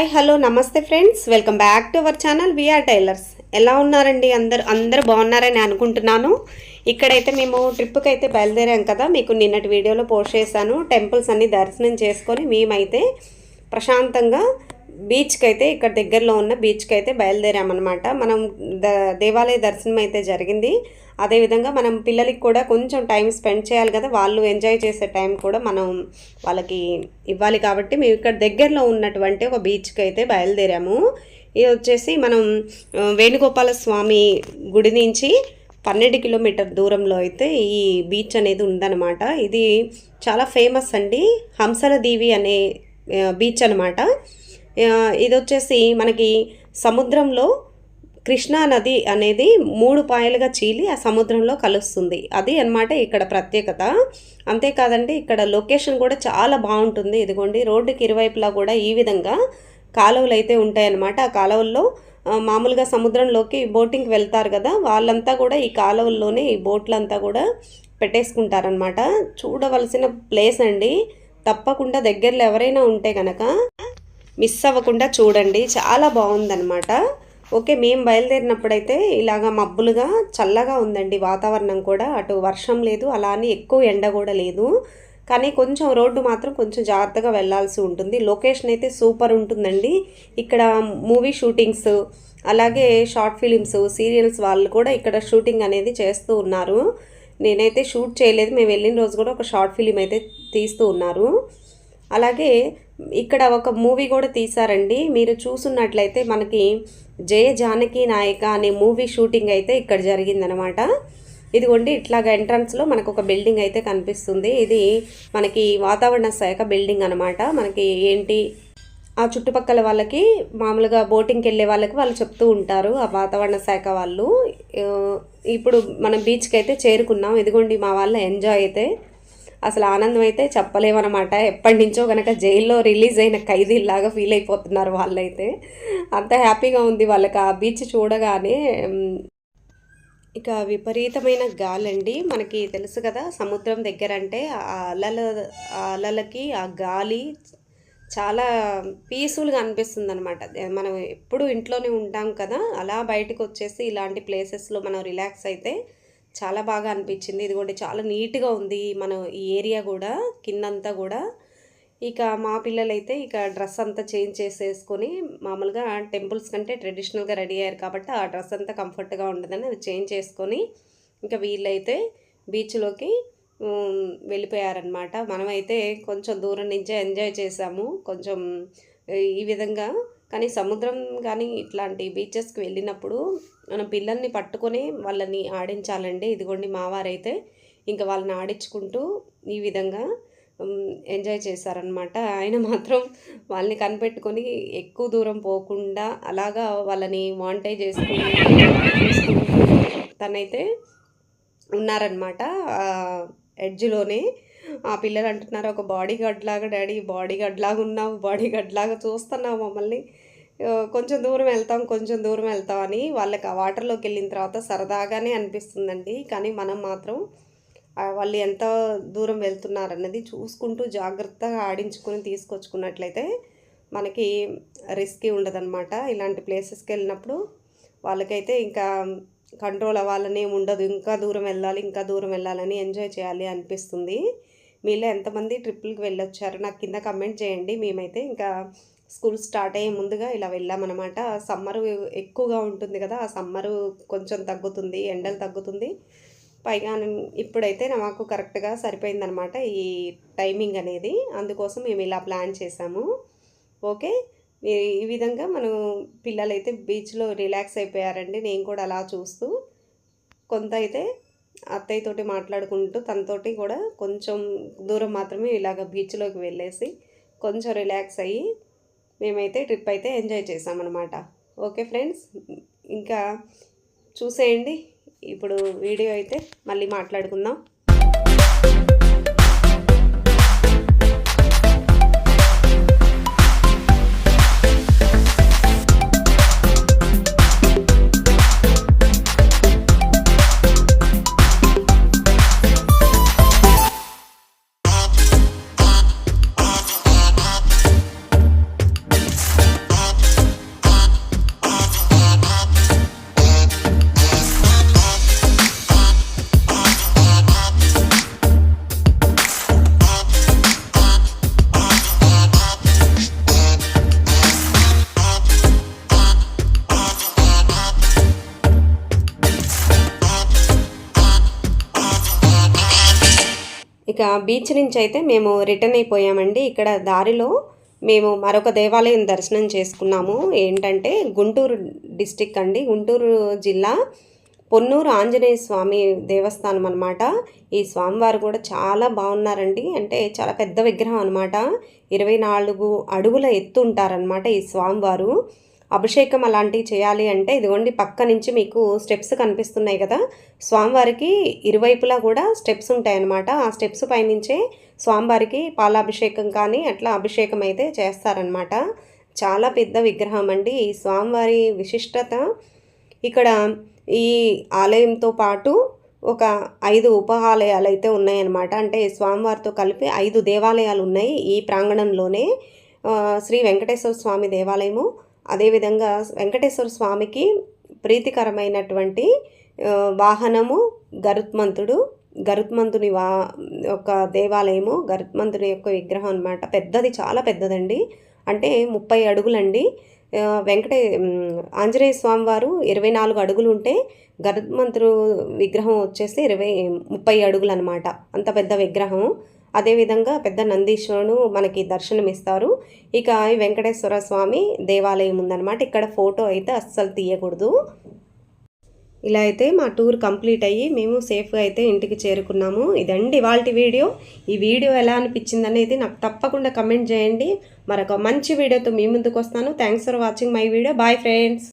Hi hello నమస్తే friends. Welcome back to our channel VR tailors. ఎలా ఉన్నారండి అందరు? అందరు బాగున్నారని అనుకుంటున్నాను. ఇక్కడైతే మేము ట్రిప్కి అయితే బయలుదేరాం కదా. మీకు నిన్నటి వీడియోలో పోస్ట్ చేశాను. టెంపుల్స్ అన్ని దర్శనం చేసుకొని మేమైతే ప్రశాంతంగా బీచ్కి అయితే ఇక్కడ దగ్గరలో ఉన్న బీచ్కి అయితే బయలుదేరామన్నమాట. మనం ద దేవాలయ దర్శనం అయితే జరిగింది అదేవిధంగా మనం పిల్లలకి కూడా కొంచెం టైం స్పెండ్ చేయాలి కదా. వాళ్ళు ఎంజాయ్ చేసే టైం కూడా మనం వాళ్ళకి ఇవ్వాలి కాబట్టి మేము ఇక్కడ దగ్గరలో ఉన్నటువంటి ఒక బీచ్కి అయితే బయలుదేరాము. ఇది వచ్చేసి మనం వేణుగోపాల స్వామి గుడి నుంచి పన్నెండు కిలోమీటర్ దూరంలో అయితే ఈ బీచ్ అనేది ఉందన్నమాట. ఇది చాలా ఫేమస్ అండి. హంసల దీవి అనే బీచ్ అనమాట ఇది వచ్చేసి మనకి సముద్రంలో కృష్ణా నది అనేది మూడు పాయలుగా చీలి ఆ సముద్రంలో కలుస్తుంది. అది అన్నమాట ఇక్కడ ప్రత్యేకత. అంతేకాదండి ఇక్కడ లొకేషన్ కూడా చాలా బాగుంటుంది. ఇదిగోండి రోడ్డుకి ఇరువైపులా కూడా ఈ విధంగా కాలువలు అయితే ఉంటాయన్నమాట. ఆ కాలువల్లో మామూలుగా సముద్రంలోకి బోటింగ్కి వెళ్తారు కదా వాళ్ళంతా కూడా ఈ కాలువల్లోనే ఈ బోట్లంతా కూడా పెట్టేసుకుంటారనమాట చూడవలసిన ప్లేస్ అండి. తప్పకుండా దగ్గరలో ఎవరైనా ఉంటే కనుక మిస్ అవ్వకుండా చూడండి. చాలా బాగుందన్నమాట. ఓకే మేము బయలుదేరినప్పుడైతే ఇలాగ మబ్బులుగా చల్లగా ఉందండి వాతావరణం కూడా. అటు వర్షం లేదు అలా అని ఎక్కువ ఎండ కూడా లేదు. కానీ కొంచెం రోడ్డు మాత్రం కొంచెం జాగ్రత్తగా వెళ్ళాల్సి ఉంటుంది. లొకేషన్ అయితే సూపర్ ఉంటుందండి. ఇక్కడ మూవీ షూటింగ్స్ అలాగే షార్ట్ ఫిలిమ్స్ సీరియల్స్ వాళ్ళు కూడా ఇక్కడ షూటింగ్ అనేది చేస్తూ ఉన్నారు. నేనైతే షూట్ చేయలేదు. మేము వెళ్ళిన రోజు కూడా ఒక షార్ట్ ఫిలిం అయితే తీస్తూ ఉన్నారు. అలాగే ఇక్కడ ఒక మూవీ కూడా తీశారండి. మీరు చూసున్నట్లయితే మనకి జయ జానకి నాయక అనే మూవీ షూటింగ్ అయితే ఇక్కడ జరిగిందనమాట. ఇదిగోండి ఇట్లాగ ఎంట్రన్స్లో మనకు ఒక బిల్డింగ్ అయితే కనిపిస్తుంది. ఇది మనకి వాతావరణ శాఖ బిల్డింగ్ అనమాట. మనకి ఏంటి ఆ చుట్టుపక్కల వాళ్ళకి మామూలుగా బోటింగ్కి వెళ్ళే వాళ్ళకి వాళ్ళు చెప్తూ ఉంటారు ఆ వాతావరణ శాఖ వాళ్ళు. ఇప్పుడు మనం బీచ్కి అయితే చేరుకున్నాం. ఇదిగోండి మా వాళ్ళ ఎంజాయ్ అయితే అసలు ఆనందం అయితే చెప్పలేమన్నమాట. ఎప్పటి నుంచో కనుక జైల్లో రిలీజ్ అయిన ఖైదీలాగా ఫీల్ అయిపోతున్నారు వాళ్ళైతే. అంత హ్యాపీగా ఉంది వాళ్ళకి ఆ బీచ్ చూడగానే. ఇక విపరీతమైన గాలండి. మనకి తెలుసు కదా సముద్రం దగ్గర అంటే ఆ అలల ఆ అలలకి ఆ గాలి చాలా పీస్ఫుల్గా అనిపిస్తుంది అనమాట మనం ఎప్పుడు ఇంట్లోనే ఉంటాం కదా అలా బయటకు వచ్చేసి ఇలాంటి ప్లేసెస్లో మనం రిలాక్స్ అయితే చాలా బాగా అనిపించింది. ఇది కూడా చాలా నీట్గా ఉంది మన ఈ ఏరియా కూడా కిందంతా కూడా. ఇక మా పిల్లలైతే ఇక డ్రెస్ అంతా చేంజ్ చేసేసుకొని మామూలుగా టెంపుల్స్ కంటే ట్రెడిషనల్గా రెడీ అయ్యారు కాబట్టి ఆ డ్రెస్ అంతా కంఫర్ట్గా ఉండదని అది చేంజ్ చేసుకొని ఇంకా వీళ్ళైతే బీచ్లోకి వెళ్ళిపోయారనమాట మనమైతే కొంచెం దూరం నుంచే ఎంజాయ్ చేసాము. కొంచెం ఈ విధంగా కానీ సముద్రం కానీ ఇట్లాంటి బీచెస్కి వెళ్ళినప్పుడు మనం పిల్లల్ని పట్టుకొని వాళ్ళని ఆడించాలండి. ఇదిగోండి మావారైతే ఇంకా వాళ్ళని ఆడించుకుంటూ ఈ విధంగా ఎంజాయ్ చేశారనమాట ఆయన మాత్రం వాళ్ళని కనిపెట్టుకొని ఎక్కువ దూరం పోకుండా అలాగా వాళ్ళని వాంటే చేసుకుని తనైతే ఉన్నారనమాట ఎడ్జ్లోనే ఆ పిల్లలు అంటున్నారు ఒక బాడీ గార్డ్ లాగా డాడీ బాడీ గార్డ్ లాగా ఉన్నావు బాడీ గార్డ్ లాగా చూస్తున్నావు మమ్మల్ని. కొంచెం దూరం వెళ్తాం కొంచెం దూరం వెళ్తాం అని వాళ్ళకి ఆ వాటర్లోకి వెళ్ళిన తర్వాత సరదాగానే అనిపిస్తుందండి. కానీ మనం మాత్రం వాళ్ళు ఎంత దూరం వెళ్తున్నారన్నది చూసుకుంటూ జాగ్రత్తగా ఆడించుకొని తీసుకొచ్చుకున్నట్లయితే మనకి రిస్క్ ఉండదన్నమాట. ఇలాంటి ప్లేసెస్కి వెళ్ళినప్పుడు వాళ్ళకైతే ఇంకా కంట్రోల్ అవ్వాలని ఉండదు. ఇంకా దూరం వెళ్ళాలి ఇంకా దూరం వెళ్ళాలని ఎంజాయ్ చేయాలి అనిపిస్తుంది. మీలో ఎంతమంది ట్రిప్పులకి వెళ్ళొచ్చారు? నాకు కింద కమెంట్ చేయండి. మేమైతే ఇంకా స్కూల్ స్టార్ట్ అయ్యే ముందుగా ఇలా వెళ్ళామన్నమాట. సమ్మర్ ఎక్కువగా ఉంటుంది కదా ఆ సమ్మరు కొంచెం తగ్గుతుంది ఎండలు తగ్గుతుంది. పైగా ఇప్పుడైతే నాకు కరెక్ట్గా సరిపోయిందనమాట ఈ టైమింగ్ అనేది. అందుకోసం మేము ఇలా ప్లాన్ చేసాము. ఓకే? ఈ ఈ విధంగా మనం పిల్లలైతే బీచ్లో రిలాక్స్ అయిపోయారండి. నేను కూడా అలా చూస్తూ కొంత అయితే అత్తయ్యతోటి మాట్లాడుకుంటూ తనతోటి కూడా కొంచెం దూరం మాత్రమే ఇలాగ బీచ్లోకి వెళ్ళేసి కొంచెం రిలాక్స్ అయ్యి మేమైతే ట్రిప్ అయితే ఎంజాయ్ చేసామన్నమాట. ఓకే ఫ్రెండ్స్ ఇంకా చూసేయండి. ఇప్పుడు వీడియో అయితే మళ్ళీ మాట్లాడుకుందాం. ఇక బీచ్ నుంచి అయితే మేము రిటర్న్ అయిపోయామండి. ఇక్కడ దారిలో మేము మరొక దేవాలయం దర్శనం చేసుకున్నాము. ఏంటంటే గుంటూరు డిస్టిక్ అండి. గుంటూరు జిల్లా పొన్నూరు ఆంజనేయ స్వామి దేవస్థానం అనమాట ఈ స్వామివారు కూడా చాలా బాగున్నారండి. అంటే చాలా పెద్ద విగ్రహం అనమాట ఇరవై నాలుగు అడుగుల ఎత్తు ఉంటారనమాట ఈ స్వామివారు. అభిషేకం అలాంటివి చేయాలి అంటే ఇదిగోండి పక్క నుంచి మీకు స్టెప్స్ కనిపిస్తున్నాయి కదా. స్వామివారికి ఇరువైపులా కూడా స్టెప్స్ ఉంటాయన్నమాట. ఆ స్టెప్స్ పైనుంచే స్వామివారికి పాలాభిషేకం కానీ అట్లా అభిషేకం అయితే చేస్తారనమాట చాలా పెద్ద విగ్రహం అండి. ఈ స్వామివారి విశిష్టత ఇక్కడ ఈ ఆలయంతో పాటు ఒక ఐదు ఉపఆలయాలు అయితే ఉన్నాయన్నమాట. అంటే స్వామివారితో కలిపి ఐదు దేవాలయాలు ఉన్నాయి ఈ ప్రాంగణంలోనే. శ్రీ వెంకటేశ్వర స్వామి దేవాలయము అదేవిధంగా వెంకటేశ్వర స్వామికి ప్రీతికరమైనటువంటి వాహనము గరుత్మంతుడు. గరుత్మంతుని వా యొక్క దేవాలయము గరుత్మంతుని యొక్క విగ్రహం అనమాట పెద్దది చాలా పెద్దదండి. అంటే ముప్పై అడుగులండి. వెంకటే ఆంజనేయ స్వామి వారు ఇరవై నాలుగు అడుగులు ఉంటే గరుత్మంతుడు విగ్రహం వచ్చేసి ఇరవై ముప్పై అడుగులు అనమాట అంత పెద్ద విగ్రహం. అదేవిధంగా పెద్ద నందీశ్వరుడు మనకి దర్శనమిస్తారు. ఇక ఈ వెంకటేశ్వర స్వామి దేవాలయం ఉందన్నమాట. ఇక్కడ ఫోటో అయితే అస్సలు తీయకూడదు. ఇలా అయితే మా టూర్ కంప్లీట్ అయ్యి మేము సేఫ్గా అయితే ఇంటికి చేరుకున్నాము. ఇదండి ఇవాళ వీడియో. ఈ వీడియో ఎలా అనిపించింది అనేది నాకు తప్పకుండా కమెంట్ చేయండి. మరొక మంచి వీడియోతో మీ ముందుకు వస్తాను. Thanks for watching my video bye friends